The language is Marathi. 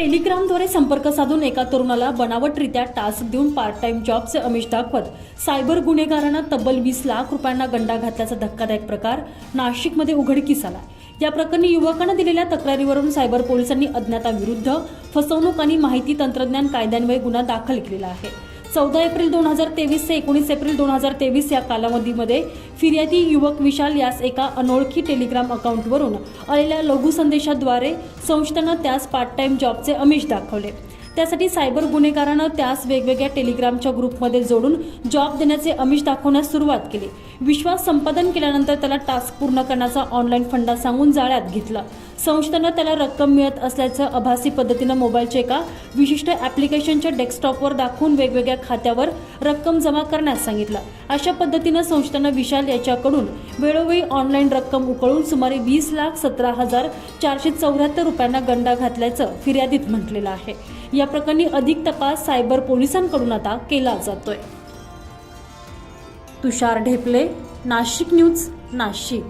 टेलिग्रामद्वारे संपर्क साधून एका तरुणाला बनावटरित्या टास्क देऊन पार्ट टाइम जॉबचे अमिष दाखवत. सायबर गुन्हेगारांना तब्बल वीस लाख रुपयांना गंडा घातल्याचा धक्कादायक प्रकार नाशिकमध्ये उघडकीस आला. या प्रकरणी युवकांना दिलेल्या तक्रारीवरून सायबर पोलिसांनी अज्ञाताविरुद्ध फसवणूक आणि माहिती तंत्रज्ञान कायद्यान्वये गुन्हा दाखल केलेला आहे. चौदा एप्रिल दोन हजार तेवीस ते एकोणीस एप्रिल दोन हजार तेवीस या कालावधीमध्ये फिर्यादी युवक विशाल यास एका अनोळखी टेलिग्राम अकाउंटवरून आलेल्या लघु संदेशाद्वारे संस्थेनं त्यास पार्ट टाइम जॉबचे अमिष दाखवले. त्यासाठी सायबर गुन्हेगारानं त्यास वेगवेगळ्या टेलिग्रामच्या ग्रुपमध्ये जोडून जॉब देण्याचे अमिष दाखवण्यास सुरुवात केली. विश्वास संपादन केल्यानंतर त्याला टास्क पूर्ण करण्याचा ऑनलाईन फंडा सांगून जाळ्यात घेतलं. संस्थेनं त्याला रक्कम मिळत असल्याचं आभासी पद्धतीनं मोबाईलच्या एका विशिष्ट ॲप्लिकेशनच्या डेस्कटॉपवर दाखवून वेगवेगळ्या खात्यावर रक्कम जमा करण्यास सांगितलं. अशा पद्धतीनं संस्थेनं विशाल याच्याकडून वेळोवेळी ऑनलाईन रक्कम उकळून सुमारे वीस लाख सतरा हजार चारशे चौऱ्याहत्तर रुपयांना गंडा घातल्याचं फिर्यादीत म्हटलेलं आहे. या प्रकरणी अधिक तपास सायबर पोलिसांकडून आता केला जातोय. तुषार ढेपले नाशिक न्यूज नाशिक.